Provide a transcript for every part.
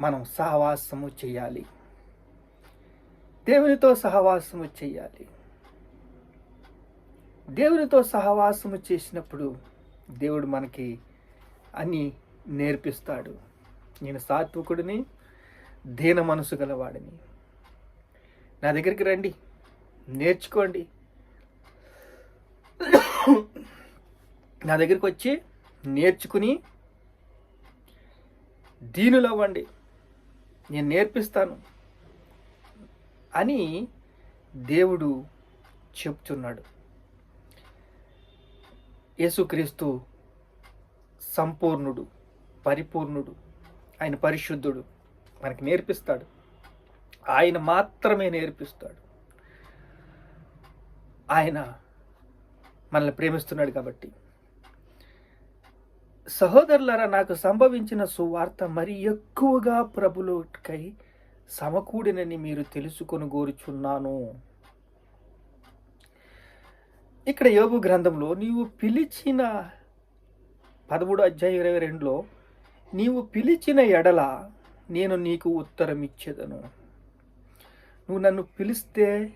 మనం సహవాసము చేయాలి. దేవునితో సహవాసము చేయాలి. దేవునితో సహవాసము చేసినప్పుడు దేవుడు మనకి అని నేర్పిస్తాడు. నేను సాత్వికుడిని దీన మనసు గలవాడిని. నా దగ్గరికి రండి నేర్చుకోండి. నా దగ్గరికి వచ్చి నేర్చుకుని దీనిలో అవ్వండి నేను నేర్పిస్తాను అని దేవుడు చెప్తున్నాడు. యేసుక్రీస్తు సంపూర్ణుడు పరిపూర్ణుడు ఆయన పరిశుద్ధుడు మనకి నేర్పిస్తాడు. ఆయన మాత్రమే నేర్పిస్తాడు. ఆయన మనల్ని ప్రేమిస్తున్నాడు కాబట్టి సహోదరులారా నాకు సంభవించిన సువార్త మరి ఎక్కువగా ప్రభులకై సమకూడినని మీరు తెలుసుకొని కోరుచున్నాను ఇక్కడ యోగు గ్రంథంలో నీవు పిలిచిన పదమూడు అధ్యాయం ఇరవై రెండులో నీవు పిలిచిన ఎడల నేను నీకు ఉత్తరం ఇచ్చేదను నువ్వు నన్ను పిలిస్తే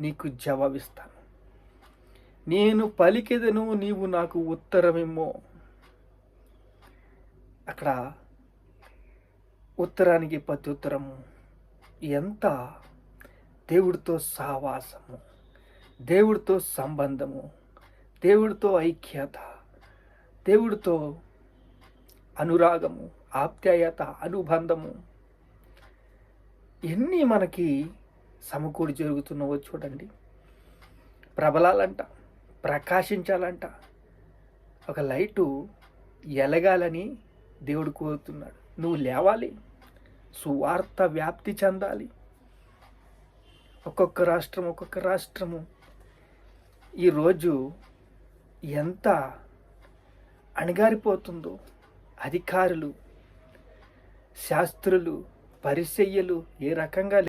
నీకు జవాబిస్తాను. నేను పలికెదను నీవు నాకు ఉత్తరమేమో అక్కడ ఉత్తరానికి ప్రత్యుత్తరము. ఎంత దేవుడితో సహవాసము దేవుడితో సంబంధము దేవుడితో ఐక్యత దేవుడితో అనురాగము ఆప్యాయత అనుబంధము. ఎన్ని మనకి సమకూడి జరుగుతున్నావో చూడండి. ప్రబలాలంట ప్రకాశించాలంట. ఒక లైటు ఎలగాలని దేవుడు కోరుతున్నాడు. నువ్వు లేవాలి సువార్త వ్యాప్తి చెందాలి. ఒక్కొక్క రాష్ట్రం ఒక్కొక్క రాష్ట్రము ఈరోజు ఎంత అణగారిపోతుందో అధికారులు శాస్త్రులు పరిశయ్యలు ఏ రకంగా